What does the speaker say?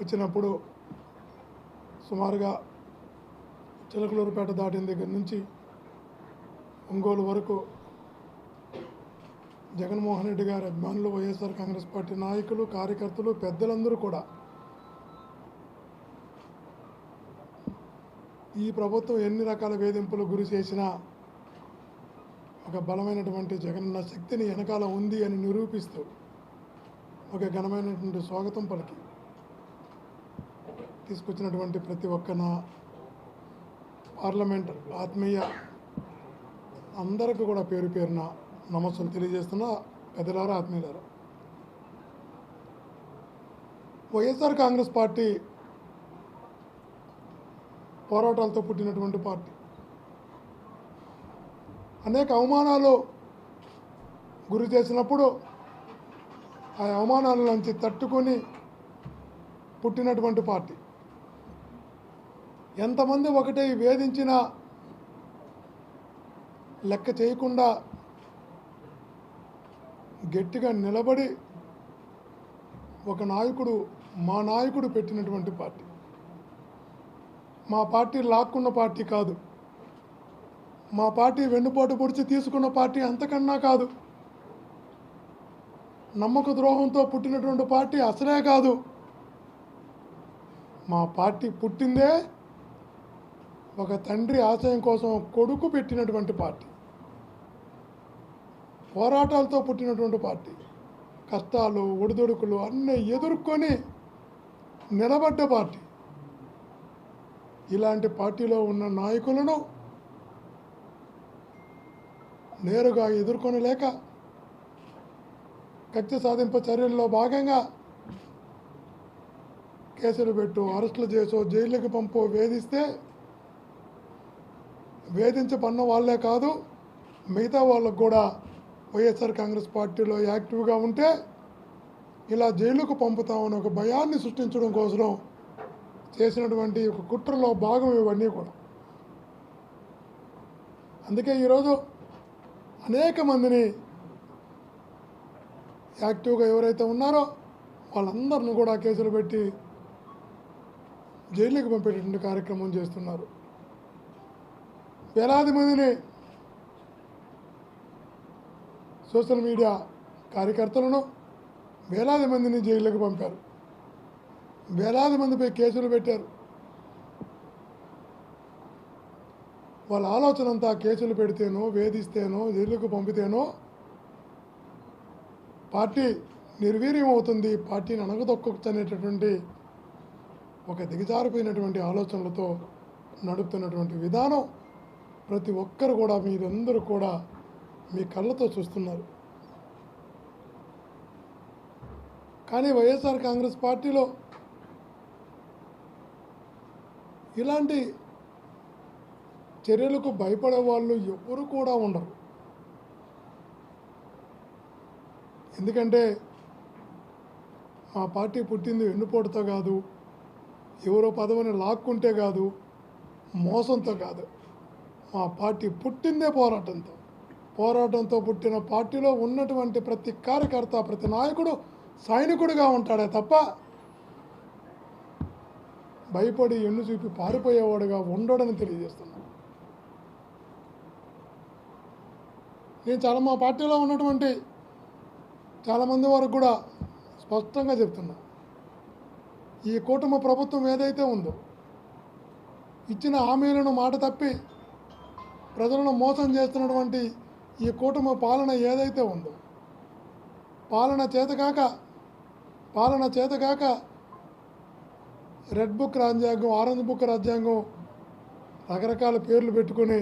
వచ్చినప్పుడు సుమారుగా చిలకలూరుపేట దాటిన దగ్గర నుంచి ఒంగోలు వరకు జగన్మోహన్ రెడ్డి గారి అభిమానులు వైఎస్ఆర్ కాంగ్రెస్ పార్టీ నాయకులు కార్యకర్తలు పెద్దలందరూ కూడా ఈ ప్రభుత్వం ఎన్ని రకాల వేధింపులు గురి చేసినా ఒక బలమైనటువంటి జగనన్న శక్తిని వెనకాల ఉంది అని నిరూపిస్తూ ఒక ఘనమైనటువంటి స్వాగతం పలికి. తీసుకొచ్చినటువంటి ప్రతి ఒక్క నా పార్లమెంట్ ఆత్మీయ అందరికీ కూడా పేరు పేరున నమస్సులు తెలియజేస్తున్న పెద్దలారా ఆత్మీయులారా. వైఎస్ఆర్ కాంగ్రెస్ పార్టీ పోరాటాలతో పుట్టినటువంటి పార్టీ. అనేక అవమానాలు గురి చేసినప్పుడు ఆ అవమానాల నుంచి తట్టుకొని పుట్టినటువంటి పార్టీ. ఎంతమంది ఒకటే వేధించినా లెక్క చేయకుండా గట్టిగా నిలబడి ఒక నాయకుడు మా నాయకుడు పెట్టినటువంటి పార్టీ. మా పార్టీ లాక్కున్న పార్టీ కాదు. మా పార్టీ వెన్నుపోటు పొడిచి తీసుకున్న పార్టీ అంతకన్నా కాదు. నమ్మక ద్రోహంతో పుట్టినటువంటి పార్టీ అసలే కాదు. మా పార్టీ పుట్టిందే ఒక తండ్రి ఆశయం కోసం కొడుకు పెట్టినటువంటి పార్టీ. పోరాటాలతో పుట్టినటువంటి పార్టీ. కష్టాలు ఒడిదొడుకులు అన్నీ ఎదుర్కొని నిలబడ్డ పార్టీ. ఇలాంటి పార్టీలో ఉన్న నాయకులను నేరుగా ఎదుర్కొనలేక కత్తి సాధింపు చర్యల్లో భాగంగా కేసులు పెట్టు అరెస్టులు చేసో జైళ్ళకి పంపో వేధిస్తే వేధించబడిన వాళ్ళే కాదు మిగతా వాళ్ళకు కూడా వైఎస్ఆర్ కాంగ్రెస్ పార్టీలో యాక్టివ్గా ఉంటే ఇలా జైలుకు పంపుతామని ఒక భయాన్ని సృష్టించడం కోసం చేసినటువంటి ఒక కుట్రలో భాగం ఇవన్నీ కూడా. అందుకే ఈరోజు అనేక మందిని యాక్టివ్గా ఎవరైతే ఉన్నారో వాళ్ళందరిని కూడా కేసులు పెట్టి జైలుకి పంపేటటువంటి కార్యక్రమం చేస్తున్నారు. వేలాది మందిని సోషల్ మీడియా కార్యకర్తలను వేలాది మందిని జైళ్ళకు పంపారు. వేలాది మందిపై కేసులు పెట్టారు. వాళ్ళ ఆలోచన అంతా కేసులు పెడితేనో వేధిస్తేనో జైలుకు పంపితేనో పార్టీ నిర్వీర్యం అవుతుంది పార్టీని అణగదొక్కనేటటువంటి ఒక దిగజారిపోయినటువంటి ఆలోచనలతో నడుపుతున్నటువంటి విధానం ప్రతి ఒక్కరు కూడా మీరందరూ కూడా మీ కళ్ళతో చూస్తున్నారు. కానీ వైఎస్ఆర్ కాంగ్రెస్ పార్టీలో ఇలాంటి చర్యలకు భయపడే వాళ్ళు ఎవరు కూడా ఉండరు. ఎందుకంటే మా పార్టీ పుట్టింది వెన్నుపోటుతో కాదు ఎవరో పదవిని లాక్కుంటే కాదు మోసంతో కాదు. మా పార్టీ పుట్టిందే పోరాటంతో. పోరాటంతో పుట్టిన పార్టీలో ఉన్నటువంటి ప్రతి కార్యకర్త ప్రతి నాయకుడు సైనికుడిగా ఉంటాడే తప్ప భయపడి ఎన్ను చూపి పారిపోయేవాడుగా ఉండడని తెలియజేస్తున్నాను. నేను చాలా మా పార్టీలో ఉన్నటువంటి చాలామంది వరకు కూడా స్పష్టంగా చెప్తున్నా. ఈ కూటమి ప్రభుత్వం ఏదైతే ఉందో ఇచ్చిన హామీలను మాట తప్పి ప్రజలను మోసం చేస్తున్నటువంటి ఈ కూటమి పాలన ఏదైతే ఉందో పాలన చేతకాక పాలన చేతకాక రెడ్ బుక్ రాజ్యాంగం ఆరెంజ్ బుక్ రాజ్యాంగం రకరకాల పేర్లు పెట్టుకొని